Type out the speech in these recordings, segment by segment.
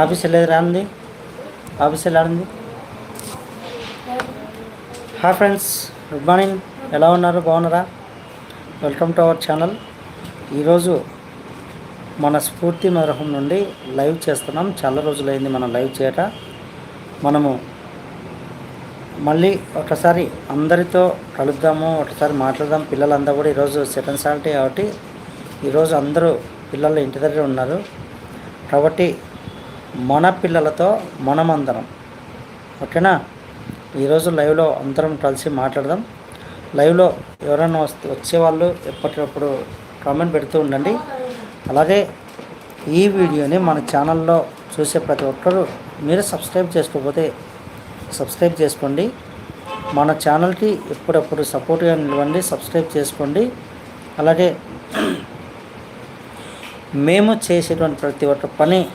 Office వెళ్ళేది రాంది. Office వెళ్ళాడింది హాయ్ ఫ్రెండ్స్ గుడ్ మార్నింగ్. ఎలా ఉన్నారు? బాగున్నారా? Welcome to our channel. ఈరోజు మన స్ఫూర్తి మరహం నుండి లైవ్ చేస్తున్నాం. చాలా రోజులైంది మనం లైవ్ చేయట. మనము మళ్ళీ ఒకసారి అందరితో కలుద్దాము ఒకసారి మాట్లాడదాం. పిల్లలంతా కూడా ఈరోజు సెకండ్ సాటర్డే కాబట్టి ఈరోజు అందరూ పిల్లలు ఇంటి దగ్గర ఉన్నారు. కాబట్టి మన పిల్లలతో మనమందరం. ఓకేనా? ఈరోజు లైవ్లో అందరం కలిసి మాట్లాడదాం. లైవ్లో ఎవరైనా వస్తే వచ్చేవాళ్ళు ఎప్పటికప్పుడు కామెంట్ పెడుతూ ఉండండి. అలాగే ఈ వీడియోని మన ఛానల్లో చూసే ప్రతి ఒక్కరూ మీరు సబ్స్క్రైబ్ చేసుకోకపోతే సబ్స్క్రైబ్ చేసుకోండి. మన ఛానల్కి ఎప్పుడప్పుడు సపోర్ట్గా నిలవండి సబ్స్క్రైబ్ చేసుకోండి. అలాగే మేము చేసేటువంటి ప్రతి ఒక్క పని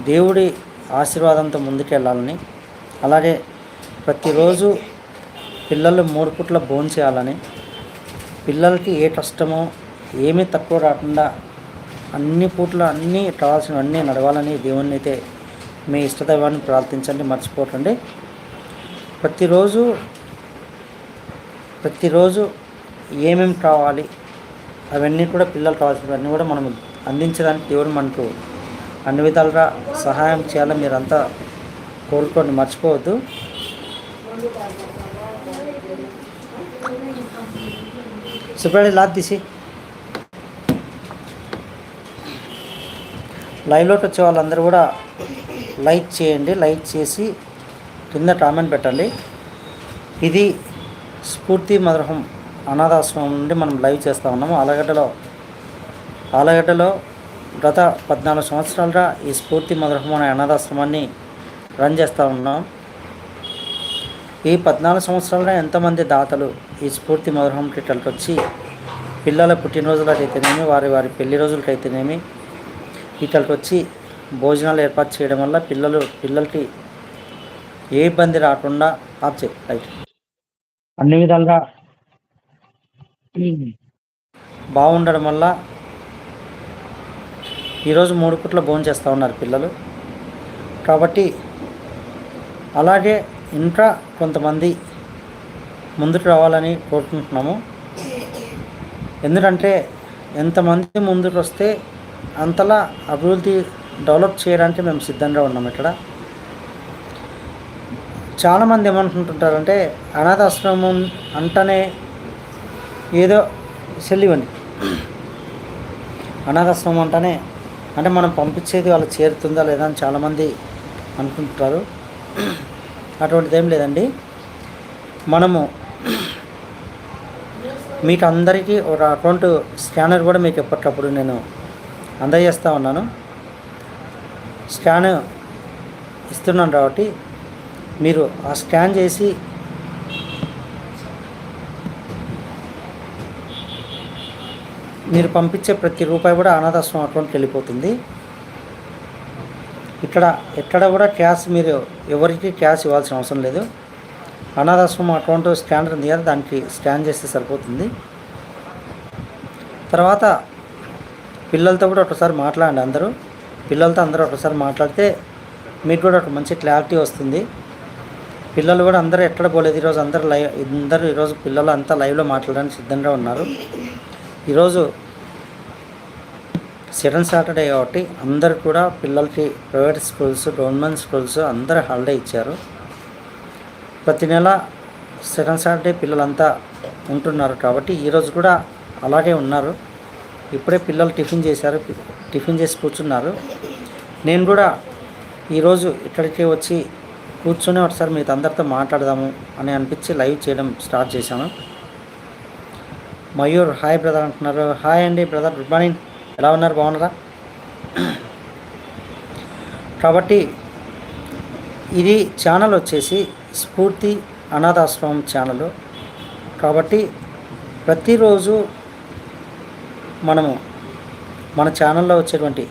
దేవుడి ఆశీర్వాదంతో ముందుకెళ్ళాలని అలాగే ప్రతిరోజు పిల్లలు మూడు పుట్ల భోజనం చేయాలని పిల్లలకి ఏ కష్టమో ఏమీ తక్కువ రాకుండా అన్ని పూట్ల అన్నీ కావాల్సినవన్నీ నడవాలని దేవుణ్ణి అయితే మీ ఇష్టదైవాన్ని ప్రార్థించండి మర్చిపోకండి. ప్రతిరోజు ప్రతిరోజు ఏమేమి కావాలి అవన్నీ కూడా పిల్లలు కావాల్సినవన్నీ కూడా మనం అందించడానికి దేవుడు మనకు అన్ని విధాలుగా సహాయం చేయాలని మీరంతా కోరుకొని మర్చిపోవద్దు. సుబ్రాడి లాద్ తీసి. లైవ్లోకి వచ్చే వాళ్ళందరూ కూడా లైక్ చేయండి లైక్ చేసి కింద కామెంట్ పెట్టండి. ఇది స్ఫూర్తి మధురహం అనాథాశ్రమం నుండి మనం లైవ్ చేస్తూ ఉన్నాము. ఆలగడ్డలో ఆలగడ్డలో గత పద్నాలుగు సంవత్సరాలుగా ఈ స్ఫూర్తి మధురహం అనే అనాథాశ్రమాన్ని రన్ చేస్తూ ఉన్నాం. ఈ పద్నాలుగు సంవత్సరాలుగా ఎంతమంది దాతలు ఈ స్ఫూర్తి మధురహం టిట్టలకి వచ్చి పిల్లల పుట్టినరోజులకైతేనేమి వారి వారి పెళ్ళి రోజులకైతేనేమి ఇక్కడికి వచ్చి భోజనాలు ఏర్పాటు చేయడం వల్ల పిల్లలు పిల్లలకి ఏ ఇబ్బంది రాకుండా ఆప్ చేయి రైట్. అన్ని విధాలుగా బాగుండడం వల్ల ఈరోజు మూడు పుట్ల భోజనం చేస్తూ ఉన్నారు పిల్లలు. కాబట్టి అలాగే ఇంకా కొంతమంది ముందుకు రావాలని కోరుకుంటున్నాము. ఎందుకంటే ఎంతమంది ముందుకు వస్తే అంతలా అభివృద్ధి డెవలప్ చేయడానికి మేము సిద్ధంగా ఉన్నాం ఇక్కడ. చాలామంది ఏమనుకుంటుంటారంటే అనాథాశ్రమం అంటనే ఏదో సెల్లివని. అనాథాశ్రమం అంటేనే అంటే మనం పంపించేది వాళ్ళకి చేరుతుందా లేదా అని చాలామంది అనుకుంటారు అటువంటిది ఏం లేదండి. మనము మీకు అందరికీ ఒక అకౌంట్ స్కానర్ కూడా మీకు ఎప్పటికప్పుడు నేను అందజేస్తూ ఉన్నాను. స్కాన్ ఇస్తున్నాను కాబట్టి మీరు ఆ స్కాన్ చేసి మీరు పంపించే ప్రతి రూపాయి కూడా అనాథాశ్రమం అకౌంట్కి వెళ్ళిపోతుంది. ఇక్కడ ఎక్కడ కూడా క్యాష్ మీరు ఎవరికి క్యాష్ ఇవ్వాల్సిన అవసరం లేదు. అనాథాశ్రమం అకౌంట్ స్కానర్ ఉంది కదా దానికి స్కాన్ చేస్తే సరిపోతుంది. తర్వాత పిల్లలతో కూడా ఒకసారి మాట్లాడండి అందరూ. పిల్లలతో అందరూ ఒకసారి మాట్లాడితే మీకు కూడా ఒక మంచి క్లారిటీ వస్తుంది. పిల్లలు కూడా అందరూ ఎక్కడ పోలేదు ఈరోజు అందరూ లైవ్ అందరూ ఈరోజు పిల్లలు అంతా లైవ్లో మాట్లాడడానికి సిద్ధంగా ఉన్నారు. ఈరోజు సెకండ్ సాటర్డే కాబట్టి అందరు కూడా పిల్లలకి ప్రైవేట్ స్కూల్స్ గవర్నమెంట్ స్కూల్స్ అందరూ హాలిడే ఇచ్చారు. ప్రతి నెల సెకండ్ సాటర్డే పిల్లలంతా ఉంటున్నారు కాబట్టి ఈరోజు కూడా అలాగే ఉన్నారు. ఇప్పుడే పిల్లలు టిఫిన్ చేశారు టిఫిన్ చేసి కూర్చున్నారు. నేను కూడా ఈరోజు ఇక్కడికి వచ్చి కూర్చొని ఒకసారి మీతో అందరితో మాట్లాడదాము అని అనిపించి లైవ్ చేయడం స్టార్ట్ చేశాను. మయూర్. హాయ్ బ్రదర్ అంటున్నారు. హాయ్ అండి బ్రదర్ గుడ్ మార్నింగ్. ఎలా ఉన్నారు? బాగున్నారా? కాబట్టి ఇది ఛానల్ వచ్చేసి స్ఫూర్తి అనాథాశ్రమం ఛానల్. కాబట్టి ప్రతిరోజు మనము మన ఛానల్లో వచ్చేటువంటి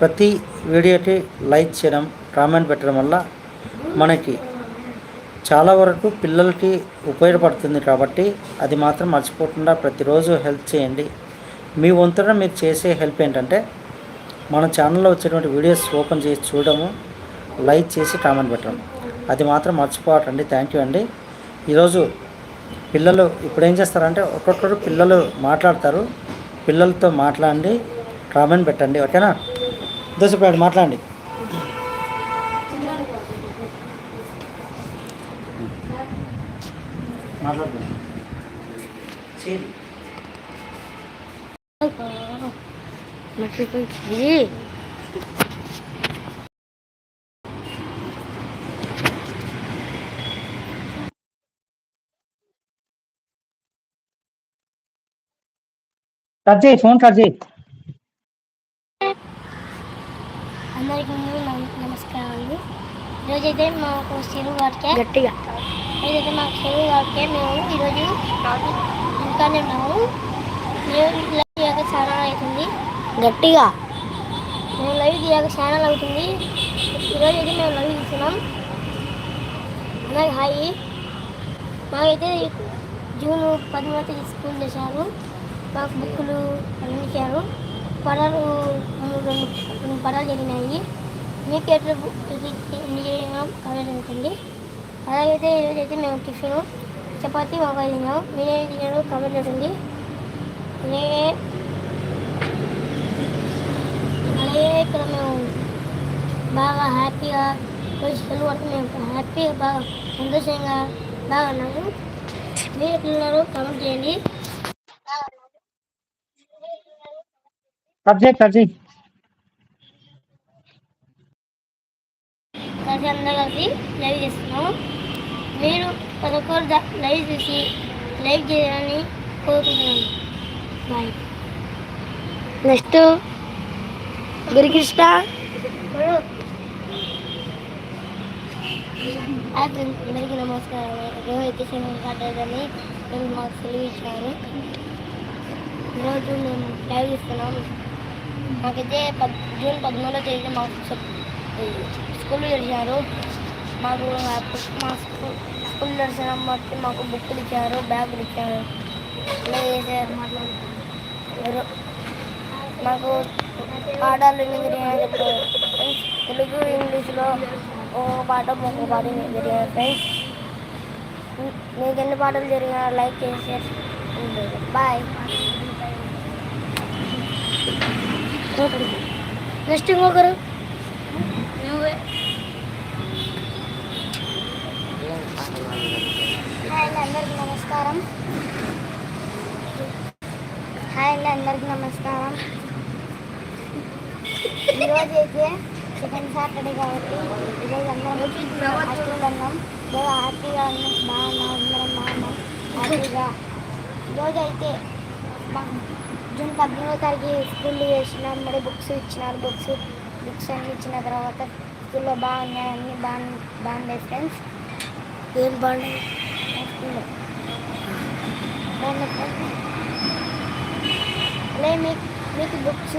ప్రతి వీడియోకి లైక్ చేయడం కామెంట్ పెట్టడం వల్ల మనకి చాలా వరకు పిల్లలకి ఉపయోగపడుతుంది కాబట్టి అది మాత్రం మర్చిపోకుండా ప్రతిరోజు హెల్ప్ చేయండి. మీ వంతున మీరు చేసే హెల్ప్ ఏంటంటే మన ఛానల్లో వచ్చేటువంటి వీడియోస్ ఓపెన్ చేసి చూడడము లైక్ చేసి కామెంట్ పెట్టడం. అది మాత్రం మర్చిపోవటండి థ్యాంక్ యూ అండి. ఈరోజు పిల్లలు ఇప్పుడు ఏం చేస్తారంటే ఒక్కొక్కరు పిల్లలు మాట్లాడతారు. పిల్లలతో మాట్లాడండి కామెంట్ పెట్టండి. ఓకేనా? దోశపాడు మాట్లాడండి. మర్చిపోయి కట్ చేయి ఫోన్ కట్ చేయి అందరికీ ముందు నమ- నమస్కారాలు. ఈరోజైతే మాకు చెరువు వాటికే గట్టిగా. ఈరోజైతే మాకు చెరువు వాటికే మేము ఈరోజు ఇంకానే ఉన్నాము. చాలా అవుతుంది. గట్టిగా. మేము లైవ్ తీయక ఛానల్ అవుతుంది. ఈరోజు అయితే మేము లైవ్ తీస్తున్నాం. అలాగే హాయి. మాకైతే జూన్ పదిమూడు తేదీ స్కూల్ చేశారు. మాకు బుక్కులు అందించారు పడాలు మూడు రెండు రెండు పదాలు జరిగినాయి. మీకు ఎట్లా ఎన్ని చేయడం అలాగైతే ఈరోజు అయితే మేము టిఫిన్ చపాతి మాకు తిన్నాం. మీరే తినడం కవర్ అవుతుంది నేనే అలాగే ఇక్కడ మేము బాగా హ్యాపీగా మేము హ్యాపీగా బాగా సంతోషంగా బాగా ఉన్నాము మీరు ఎట్లున్నారు కామెంట్ చేయండి కలిసి అందరూ కలిసి లైవ్ చేస్తున్నాము మీరు ప్రతి ఒక్కరు లైవ్ చూసి లైక్ చేయాలని కోరుకుంటున్నాను బాయ్ నెక్స్ట్ గురికృష్ణ. హాయ్ అందరికీ నమస్కారం. రోజు అయితే సినిమా కట్టదని మేము మాకు సెలవు ఈరోజు మేము లైవ్ ఇస్తున్నాం. మాకైతే పద్ జూన్ పదమూడో తేదీ మాకు స్కూల్ తెరిచారు. మాకు మా స్కూల్ స్కూల్ దర్శనం బట్టి మాకు బుక్కులు ఇచ్చారు బ్యాగులు ఇచ్చారు. ఇలా చేశారు? మాట్లాడుతున్నారు మాకు పాఠాలు ఫ్రెండ్స్ తెలుగు ఇంగ్లీష్లో ఓ పాఠం ఒక పాఠం జరిగాయి ఫ్రెండ్స్. మీకు ఎన్ని పాటలు జరిగాయో లైక్ చేసి బాయ్. నెక్స్ట్ ఇంకొకరు. నువ్వే. హాయ్ అండి అందరికి నమస్కారం. హాయ్ అండి అందరికి నమస్కారం. ఈరోజు అయితే సెకండ్ సాటర్డే కాబట్టి ఈరోజు అందరం హాస్టల్ ఉన్నాం బాగా హ్యాపీగా ఉన్నాం బాగున్నాం అందరం బాగున్నాం హ్యాపీగా ఈరోజు అయితే జూన్ పద్దెనిమిదో తారీఖు స్కూల్ చేసినాం. మరి బుక్స్ ఇచ్చినారు. బుక్స్ బుక్స్ అన్ని ఇచ్చిన తర్వాత స్కూల్లో బాగున్నాయి అన్ని బాగా బాగున్నాయి ఫ్రెండ్స్. ఏం బాగున్నాయి? స్కూల్లో బాగున్నాయి. ఫ్రెండ్స్ అలాగే మీకు మీకు బుక్స్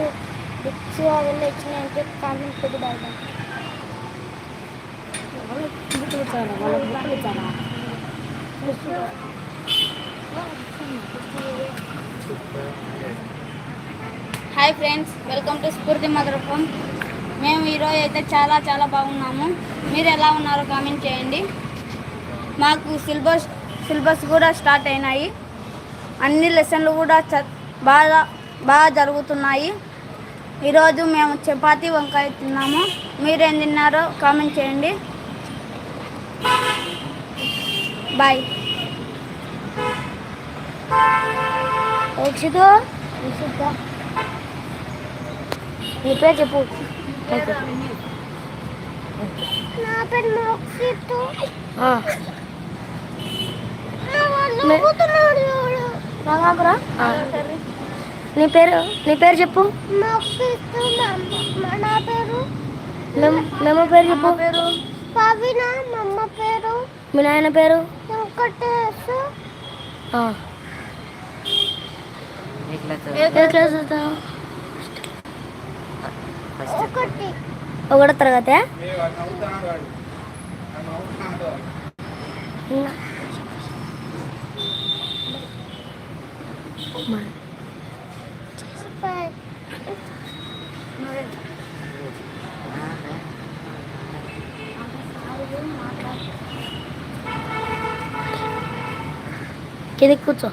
బుక్స్ అవన్నీ ఇచ్చినాయంటే కామెంట్ పెట్టి బాగా హాయ్ ఫ్రెండ్స్ వెల్కమ్ టు స్ఫూర్తి మధురపం మేము ఈరోజు అయితే చాలా చాలా బాగున్నాము. మీరు ఎలా ఉన్నారో కామెంట్ చేయండి. మాకు సిలబస్ సిలబస్ కూడా స్టార్ట్ అయినాయి. అన్ని లెసన్లు కూడా చ బాగా బాగా జరుగుతున్నాయి. ఈరోజు మేము చపాతీ వంకాయ తిన్నాము. మీరేం తిన్నారో కామెంట్ చేయండి. బాయ్. రక్షిత నీ పేరు చెప్పు. నా పేరు మోక్షిత్. రంగాపురా నీ పేరు? నీ పేరు చెప్పు. నా పేరు? మేము పేరు చెప్పు. పేరు? పవిన మా అమ్మ పేరు? మీ నాయన పేరు? ఒకటి. ఒకటో తరగతి కింద కూర్చో.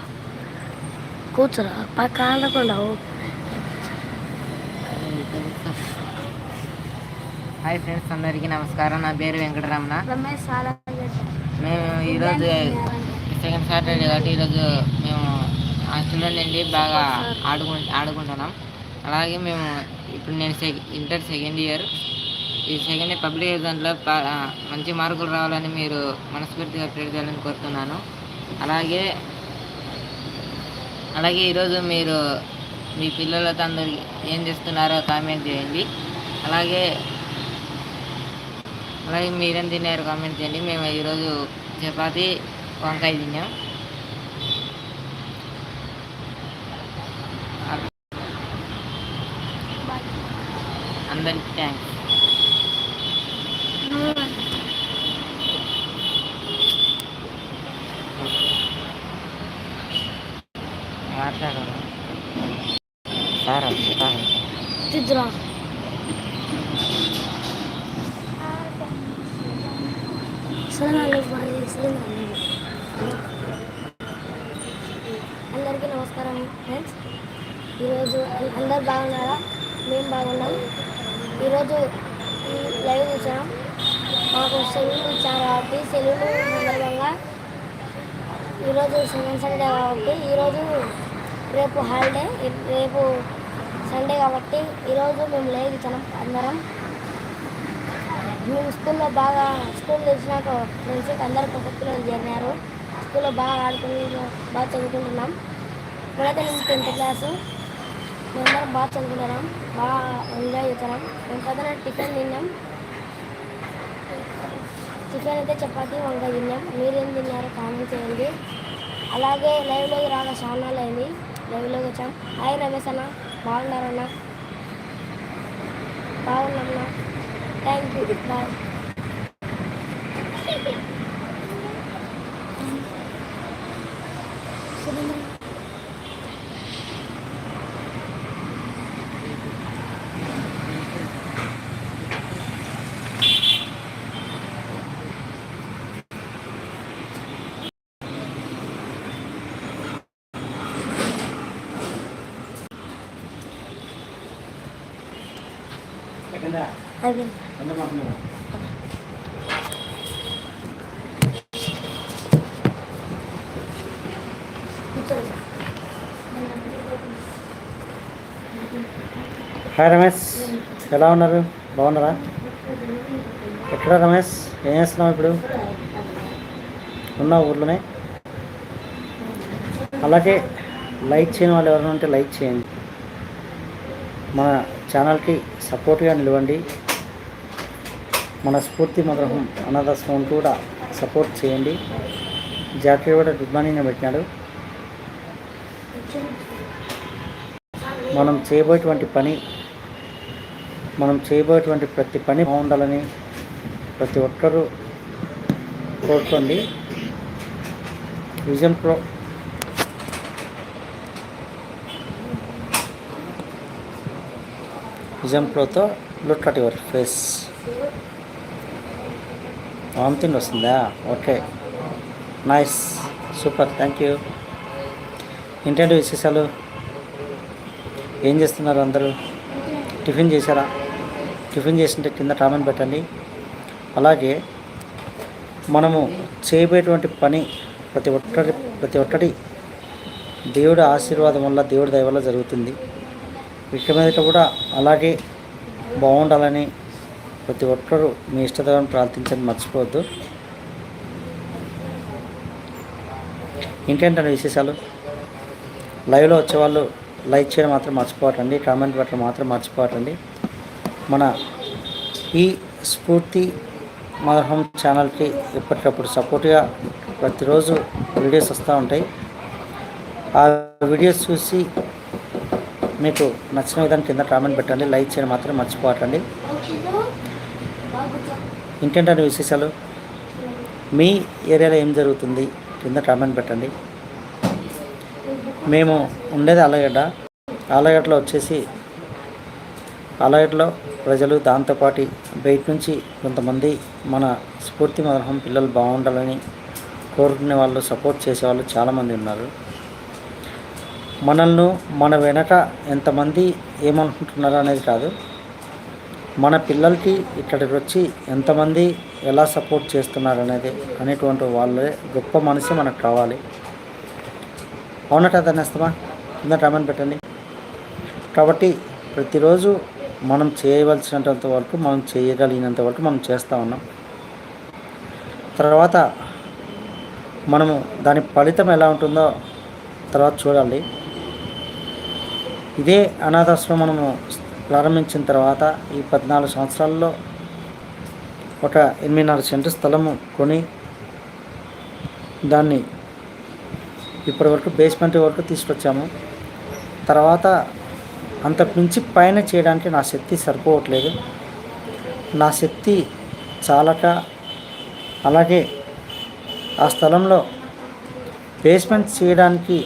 కూర్చోరా. పక్క ఆడకుండా హాయ్ ఫ్రెండ్స్ అందరికీ నమస్కారం. నా పేరు వెంకటరమణ. మేము ఈరోజు సెకండ్ సాటర్డే కాబట్టి ఈరోజు మేము నుండి బాగా ఆడుకు ఆడుకుంటున్నాం. అలాగే మేము ఇప్పుడు నేను సెక్ ఇంటర్ సెకండ్ ఇయర్. ఈ సెకండ్ ఇయర్ పబ్లిక్ ఎగ్జామ్లో మంచి మార్కులు రావాలని మీరు మనస్ఫూర్తిగా ప్రేర్ చేయాలని కోరుతున్నాను. అలాగే అలాగే ఈరోజు మీరు మీ పిల్లలతో అందరికి ఏం చేస్తున్నారో కామెంట్ చేయండి. అలాగే అలాగే మీరేం తిన్నారు కామెంట్ చేయండి. మేము ఈరోజు చపాతి వంకాయ తిన్నాం. అందరికి థ్యాంక్స్ మాట్లాడాలి సార్ సార్. అందరికీ నమస్కారం. ఫ్రెండ్స్ ఈరోజు అందరు బాగున్నారా? మేము బాగున్నాం. ఈరోజు లైవ్ చూసాం. మాకు సెలవులు ఇచ్చారు కాబట్టి సెలవులు సందర్భంగా ఈరోజు సెకండ్ సండే కాబట్టి ఈరోజు రేపు హాలిడే రేపు సండే కాబట్టి ఈరోజు మేము లైవ్ ఇచ్చాం అందరం. మేము స్కూల్లో బాగా స్కూల్ తెలిసినాక ఫ్రెండ్స్ అందరు కొత్త పిల్లలు చేరినారు. స్కూల్లో బాగా ఆడుకుని బాగా చదువుకుంటున్నాం. ఇప్పుడైతే నేను టెన్త్ క్లాసు. మేమందరం బాగా చదువుకుంటున్నాం. బాగా ఎంజాయ్ చేస్తున్నాం మేము పొద్దున టిఫిన్ తిన్నాం. టిఫిన్ అయితే చపాతీ వంకాయ తిన్నాం. మీరేం తిన్నారో కామెంట్ చేయండి. అలాగే లైవ్లోకి రాగా చాలా అయింది. లైవ్లోకి వచ్చాం. హాయ్ రమేష్ అన్న బాగున్నారన్నా? బాగున్నామన్నా thank you bye hi Ramesh ఎలా ఉన్నారు? బాగున్నారా? ఎక్కడ రమేష్? ఏం చేస్తున్నావు ఇప్పుడు? ఉన్న ఊర్లోనే? అలాగే లైక్ చేయని వాళ్ళు ఎవరైనా ఉంటే లైక్ చేయండి. మన ఛానల్కి సపోర్ట్గా నిలవండి. మన స్ఫూర్తి మగ్రహం అనాథాశ్రమం కూడా సపోర్ట్ చేయండి. జాకీ కూడా దుర్మానిగా పెట్టినాడు. మనం చేయబోయేటువంటి పని మనం చేయబోయేటువంటి ప్రతి పని బాగుండాలని ప్రతి ఒక్కరూ కోరుకోండి. Vision pro vision ప్రోతో look at your face. Vomiting వస్తుందా? Okay. Nice. Super. Thank you. ఏంటంటే విశేషాలు? ఏం చేస్తున్నారు అందరూ? టిఫిన్ చేశారా? టిఫిన్ చేసింటే కింద కామెంట్ పెట్టండి. అలాగే మనము చేయబోయేటువంటి పని ప్రతి ఒక్కటి ప్రతి ఒక్కటి దేవుడి ఆశీర్వాదం వల్ల దేవుడి దయ వల్ల జరుగుతుంది. ఇక మీదట కూడా అలాగే బాగుండాలని ప్రతి ఒక్కరూ మీ ఇష్టదేవాన్ని ప్రార్థించని మర్చిపోవద్దు. ఇంకేంటండి విశేషాలు? లైవ్లో వచ్చేవాళ్ళు లైక్ చేయడం మాత్రం మర్చిపోవటండి కామెంట్ పెట్టడం మాత్రం మర్చిపోవటండి మన ఈ స్ఫూర్తి మదర్హోమ్ ఛానల్కి ఎప్పటికప్పుడు సపోర్ట్గా ప్రతిరోజు వీడియోస్ వస్తూ ఉంటాయి. ఆ వీడియోస్ చూసి మీకు నచ్చిన విధానం కింద కామెంట్ పెట్టండి. లైక్ చేయడం మాత్రం మర్చిపోవటండి ఇంకేంటంటే విశేషాలు? మీ ఏరియాలో ఏం జరుగుతుంది? కింద కామెంట్ పెట్టండి. మేము ఉండేది ఆలగడ్డ. ఆలగడ్డలో వచ్చేసి ఆలగడ్డలో ప్రజలు దాంతోపాటు బయట నుంచి కొంతమంది మన స్ఫూర్తి మదర్హం పిల్లలు బాగుండాలని కోరుకునే వాళ్ళు సపోర్ట్ చేసేవాళ్ళు చాలామంది ఉన్నారు. మనల్ని మన వెనక ఎంతమంది ఏమనుకుంటున్నారు అనేది కాదు. మన పిల్లలకి ఇక్కడికి వచ్చి ఎంతమంది ఎలా సపోర్ట్ చేస్తున్నారు అనేది అనేటువంటి వాళ్ళే గొప్ప మనసు మనకు కావాలి. అవునట దానేస్తామా కింద కామెంట్ పెట్టండి. కాబట్టి ప్రతిరోజు మనం చేయవలసినంత వరకు మనం చేయగలిగినంత వరకు మనం చేస్తూ ఉన్నాం. తర్వాత మనము దాని ఫలితం ఎలా ఉంటుందో తర్వాత చూడాలి. ఇదే అనాథాశ్రమము ప్రారంభించిన తర్వాత ఈ పద్నాలుగు సంవత్సరాల్లో ఒక ఎనిమిది నాలుగు సెంటు స్థలము కొని దాన్ని ఇప్పటి వరకు బేస్మెంట్ వరకు తీసుకొచ్చాము. తర్వాత అంతకు మించి పైన చేయడానికి నా శక్తి సరిపోవట్లేదు. నా శక్తి చాలక అలాగే ఆ స్థలంలో బేస్మెంట్ చేయడానికి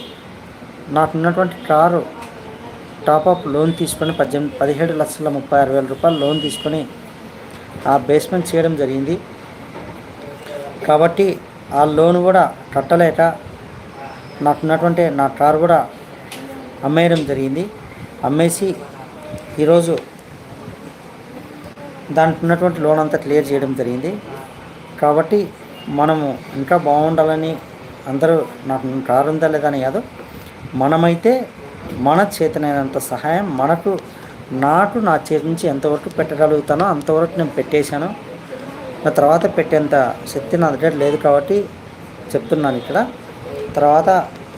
నాకున్నటువంటి కారు టాపప్ లోన్ తీసుకొని పద్దెనిమిది పదిహేడు లక్షల ముప్పై ఆరు వేల రూపాయలు లోన్ తీసుకొని ఆ బేస్మెంట్ చేయడం జరిగింది. కాబట్టి ఆ లోన్ కూడా కట్టలేక నాకున్నటువంటి నా కారు కూడా అమ్మేయడం జరిగింది. అమ్మేసి ఈరోజు దానికి ఉన్నటువంటి లోన్ అంతా క్లియర్ చేయడం జరిగింది. కాబట్టి మనము ఇంకా బాగుండాలని అందరూ నాకు కారు ఉందా లేదా అని కాదు. మనమైతే మన చేతనైనంత సహాయం మనకు నాకు నా చేతి నుంచి ఎంతవరకు పెట్టగలుగుతానో అంతవరకు నేను పెట్టేశాను. నా తర్వాత పెట్టేంత శక్తి నా దగ్గర లేదు కాబట్టి చెప్తున్నాను ఇక్కడ. తర్వాత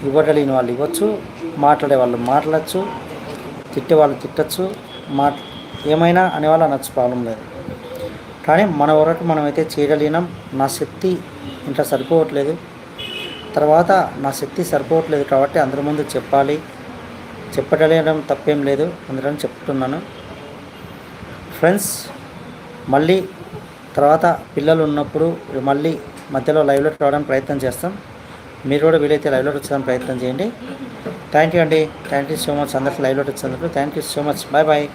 ఇవ్వగలిగిన వాళ్ళు ఇవ్వచ్చు మాట్లాడే వాళ్ళు మాట్లాడచ్చు తిట్టే వాళ్ళు తిట్టచ్చు మాట్ ఏమైనా అనేవాళ్ళు అనొచ్చు ప్రాబ్లం లేదు. కానీ మన వరకు మనమైతే చేయగలిగినాం నా శక్తి ఇంకా సరిపోవట్లేదు. తర్వాత నా శక్తి సరిపోవట్లేదు కాబట్టి అందరి ముందు చెప్పాలి. చెప్పగలగడం తప్పేం లేదు అందుకని చెప్తున్నాను. ఫ్రెండ్స్ మళ్ళీ తర్వాత పిల్లలు ఉన్నప్పుడు మళ్ళీ మధ్యలో లైవ్లో రావడానికి ప్రయత్నం చేస్తాం. మీరు కూడా వీలైతే లైవ్లో వచ్చేదానికి ప్రయత్నం చేయండి. థ్యాంక్ యూ అండి. థ్యాంక్ యూ సో మచ్ అందరికి లైవ్లో వచ్చేందుకు thank you so much bye bye